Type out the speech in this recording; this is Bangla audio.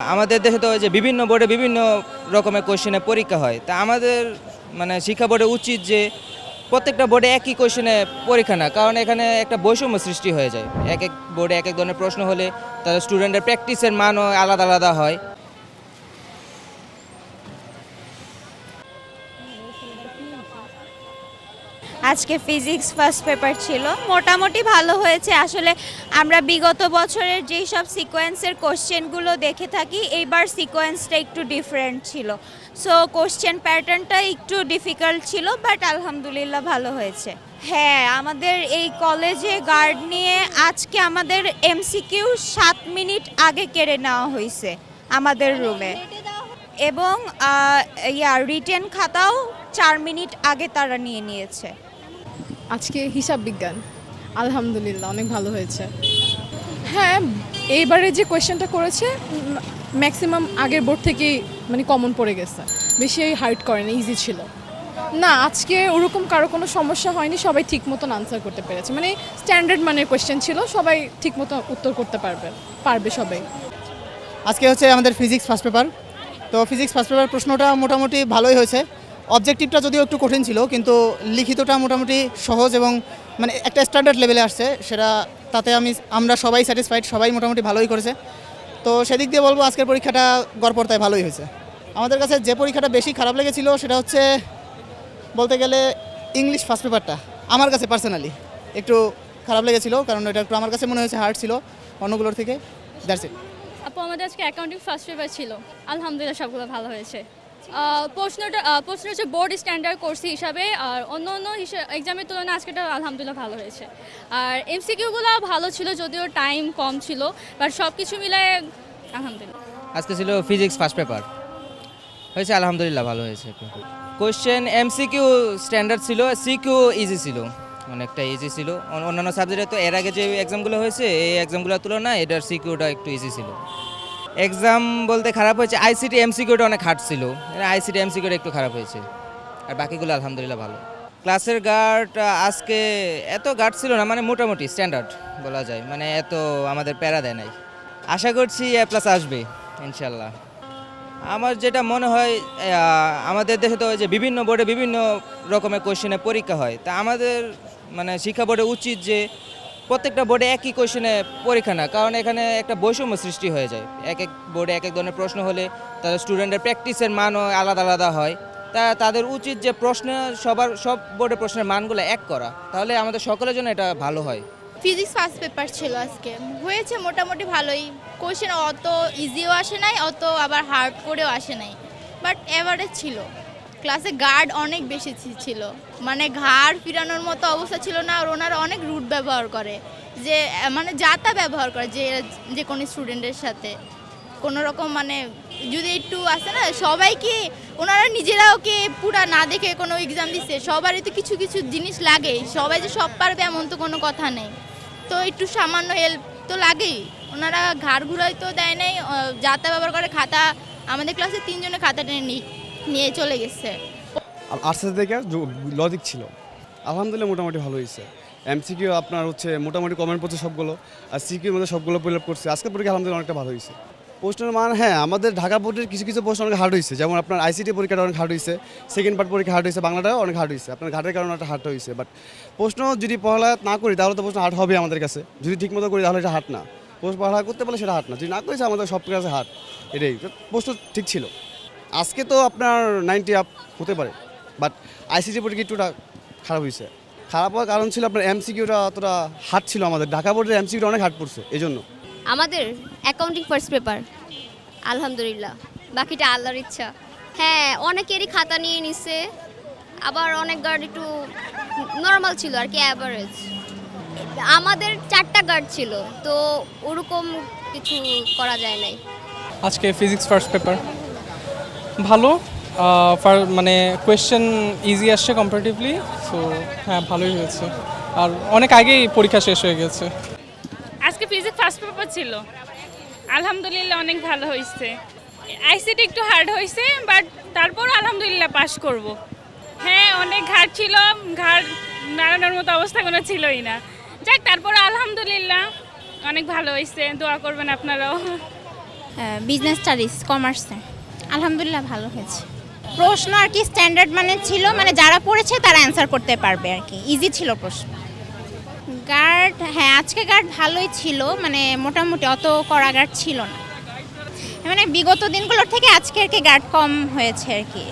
আমাদের দেশে তো যে বিভিন্ন বোর্ডে বিভিন্ন রকমের কোশ্চেনে পরীক্ষা হয়। তা আমাদের মানে শিক্ষা বোর্ডে উচিত যে প্রত্যেকটা বোর্ডে একই কোশ্চেনে পরীক্ষা না, কারণ এখানে একটা বৈষম্য সৃষ্টি হয়ে যায়। এক এক বোর্ডে এক এক ধরনের প্রশ্ন হলে তাদের স্টুডেন্টের প্র্যাকটিসের মানও আলাদা আলাদা হয়। আজকে ফিজিক্স ফার্স্ট পেপার ছিল। মোটামুটি ভালো হয়েছে। আসলে আমরা বিগত বছরের যেই সব সিকোয়েন্সের কোশ্চেনগুলো দেখে থাকি, এইবার সিকোয়েন্সটা একটু ডিফারেন্ট ছিল। সো কোশ্চেন প্যাটার্নটা একটু ডিফিকাল্ট ছিল বাট আলহামদুলিল্লাহ ভালো হয়েছে। হ্যাঁ আমাদের এই কলেজে গার্ড নিয়ে আজকে আমাদের এমসিকিউ সাত মিনিট আগে কেড়ে নেওয়া হয়েছে আমাদের রুমে এবং ইয়া রিটেন খাতাও চার মিনিট আগে তারা নিয়ে নিয়েছে। আজকে হিসাব বিজ্ঞান। আলহামদুলিল্লাহ অনেক ভালো হয়েছে। হ্যাঁ এইবারে যে কোয়েশ্চেনটা করেছে ম্যাক্সিমাম আগের বোর্ড থেকেই মানে কমন পড়ে গেছে। বেশি হার্ড করেনি ইজি ছিল। না আজকে ওরকম কারও কোনো সমস্যা হয়নি সবাই ঠিক মতন আনসার করতে পেরেছে। মানে স্ট্যান্ডার্ড মানের কোয়েশ্চেন ছিল সবাই ঠিক মতো উত্তর করতে পারবে পারবে সবাই। আজকে হচ্ছে আমাদের ফিজিক্স ফার্স্ট পেপার তো ফিজিক্স ফার্স্ট পেপার প্রশ্নটা মোটামুটি ভালোই হয়েছে। অবজেক্টিভটা যদিও একটু কঠিন ছিল, কিন্তু লিখিতটা মোটামুটি সহজ এবং মানে একটা স্ট্যান্ডার্ড লেভেলে আসছে, সেটা তাতে আমি, আমরা সবাই স্যাটিসফাইড সবাই মোটামুটি ভালোই করেছে। তো সেদিক দিয়ে বলব আজকের পরীক্ষাটা গড়পড়তায় ভালোই হয়েছে। আমাদের কাছে যে পরীক্ষাটা বেশি খারাপ লেগেছিল, সেটা হচ্ছে বলতে গেলে ইংলিশ ফার্স্ট পেপারটা আমার কাছে পার্সোনালি একটু খারাপ লেগেছিল, কারণ এটা একটু আমার কাছে মনে হয়েছে হার্ড ছিল অন্যগুলোর থেকে দ্যাটস ইট আপু, আমাদের আজকে অ্যাকাউন্টিং ফার্স্ট পেপার ছিল। আলহামদুলিল্লাহ সবগুলো ভালো হয়েছে। প্রশ্নটা প্রশ্ন হচ্ছে বোর্ড স্ট্যান্ডার্ড কোর্স হিসাবে, আর অন্য অন্য এক্সামের তুলনায় আজকেটা আলহামদুলিল্লাহ ভালো হয়েছে। আর এমসিকিউগুলো ভালো ছিল, যদিও টাইম কম ছিল বাট সব কিছু মিলায় আলহামদুলিল্লাহ। আজকে ছিল ফিজিক্স ফার্স্ট পেপার হয়েছে, আলহামদুলিল্লাহ ভালো হয়েছে। কোয়েশ্চেন এমসিকিউ স্ট্যান্ডার্ড ছিল সিকিউ ইজি ছিল। অনেকটা ইজি ছিল। অন্যান্য সাবজেক্টে তো এর আগে যে এক্সামগুলো হয়েছে, এই এক্সামগুলোর তুলনায় এটার সিকিউটা একটু ইজি ছিল। এক্সাম বলতে খারাপ হয়েছে। আইসিটি এমসিকিউটা অনেক হার্ড ছিল। আইসিটি এমসিকিউটা একটু খারাপ হয়েছে। আর বাকিগুলো আলহামদুলিল্লাহ ভালো। ক্লাসের গার্ড আজকে এত গার্ড ছিল না মানে মোটামুটি স্ট্যান্ডার্ড বলা যায়। মানে এত আমাদের প্যারা দেয় নাই। আশা করছি এ প্লাস আসবে ইনশাল্লাহ আমার যেটা মনে হয় আমাদের দেশে তো যে বিভিন্ন বোর্ডে বিভিন্ন রকমের কোশ্চেনে পরীক্ষা হয়। তা আমাদের মানে শিক্ষা বোর্ডে উচিত যে প্রত্যেকটা বোর্ডে একই কোয়েশনে পরীক্ষা না, কারণ এখানে একটা বৈষম্য সৃষ্টি হয়ে যায়। এক এক বোর্ডে এক এক ধরনের প্রশ্ন হলে তাদের স্টুডেন্টের প্র্যাকটিসের মানও আলাদা আলাদা হয়। তা তাদের উচিত যে প্রশ্ন সবার, সব বোর্ডের প্রশ্নের মানগুলো এক করা। তাহলে আমাদের সকলের জন্য এটা ভালো হয়। ফিজিক্স ফার্স্ট পেপার ছিল আজকে। হয়েছে মোটামুটি ভালোই। কোশ্চেন অত ইজিও আসে নাই, অত আবার হার্ড করেও আসে নাই। বাট এভারেজ ছিল। ক্লাসে গার্ড অনেক বেশি ছিল। মানে ঘাড় ফিরানোর মতো অবস্থা ছিল না আর ওনারা অনেক রুট ব্যবহার করে। যে মানে যাতা ব্যবহার করে যে যে কোনো স্টুডেন্টের সাথে। কোনো রকম মানে যদি একটু আসে না, সবাই কি ওনারা নিজেরাও কি পুরা না দেখে কোনো এক্সাম দিচ্ছে সবারই তো কিছু কিছু জিনিস লাগেই। সবাই যে সব পারবে এমন তো কোনো কথা নেই। তো একটু সামান্য হেল্প তো লাগেই। ওনারা ঘাড় ঘুরাই তো দেয় নাই যাতা ব্যবহার করে, খাতা, আমাদের ক্লাসে তিনজনে খাতা টেনে নি- নিয়ে চলে গেছে। আর্টসের থেকে লজিক ছিল। আলহামদুলিল্লাহ মোটামুটি ভালো হয়েছে। এমসিকিউ আপনার হচ্ছে মোটামুটি কমেন্ট পড়ছে সবগুলো, আর সিকিউর মধ্যে সবগুলো ফিল আপ করছে। আজকে পরীক্ষা আলহামদুলিল্লাহ অনেকটা ভালো হয়েছে। প্রশ্নের মান হ্যাঁ আমাদের ঢাকা বোর্ডের কিছু কিছু প্রশ্ন অনেক হার্ড হয়েছে। যেমন আপনার আইসিটি পরীক্ষাটা অনেক হার্ড হয়েছে। সেকেন্ড পার্ট পরীক্ষা হার্ড হয়েছে। বাংলাটাও অনেক হার্ড হয়েছে। আপনার ঘাটের কারণে একটা হার্ড হয়েছে। বাট প্রশ্ন যদি পড়ালেখা না করি, তাহলে তো প্রশ্ন হার্ড হবে আমাদের কাছে। যদি ঠিকমতো করি, তাহলে এটা হার্ড না। প্রশ্ন পড়ালেখা করতে পারলে সেটা হার্ড না। যদি না করেছে আমাদের সব কাছে হার্ড এটাই। প্রশ্ন ঠিক ছিল। আজকে তো আপনার নাইনটি আপ হতে পারে বাট আইসিসি পরীক্ষা একটুটা খারাপ হয়েছে। খারাপ হওয়ার কারণ ছিল আপনার এমসিকিউটা অতটা হার্ড ছিল আমাদের। ঢাকা বোর্ডের এমসিকিউটা অনেক হার্ড পড়ছে এই জন্য আমাদের অ্যাকাউন্টিং ফার্স্ট পেপার আলহামদুলিল্লাহ। বাকিটা আল্লাহর ইচ্ছা। হ্যাঁ অনেকেরই খাতা নিয়ে নিছে আবার অনেক গার্ড একটু নর্মাল ছিল আর কি অ্যাভারেজ আমাদের চারটা গার্ড ছিল তো ওরকম কিছু করা যায় নাই। আজকে ফিজিক্স ফার্স্ট পেপার ভালো ফার- মানে কোয়েশ্চেন ইজি আসছে কম্পারেটিভলি সো হ্যাঁ ভালোই হয়েছে। আর অনেক আগেই পরীক্ষা শেষ হয়ে গেছে। আজকে ফিজিক্স ফার্স্ট পেপার ছিল। আলহামদুলিল্লাহ অনেক ভালো হয়েছে। আইসিটি একটু হার্ড হয়েছে বাট তারপর আলহামদুলিল্লাহ পাস করব। হ্যাঁ অনেক ঘাট ছিল ঘাট নাড়ানোর মতো অবস্থা কোনো ছিলই না। যাক তারপর আলহামদুলিল্লাহ অনেক ভালো হয়েছে। দোয়া করবেন আপনারাও। বিজনেস স্টাডিজ কমার্সে আলহামদুলিল্লাহ ভালো হয়েছে। প্রশ্ন আর কি স্ট্যান্ডার্ড মানে ছিল মানে যারা পড়েছে তারা অ্যান্সার করতে পারবে আর কি। ইজি ছিল প্রশ্ন। গার্ড হ্যাঁ আজকে গার্ড ভালোই ছিল মানে মোটামুটি অত কড়া গার্ড ছিল না। মানে বিগত দিনগুলোর থেকে আজকে আর কি গার্ড কম হয়েছে আর কি।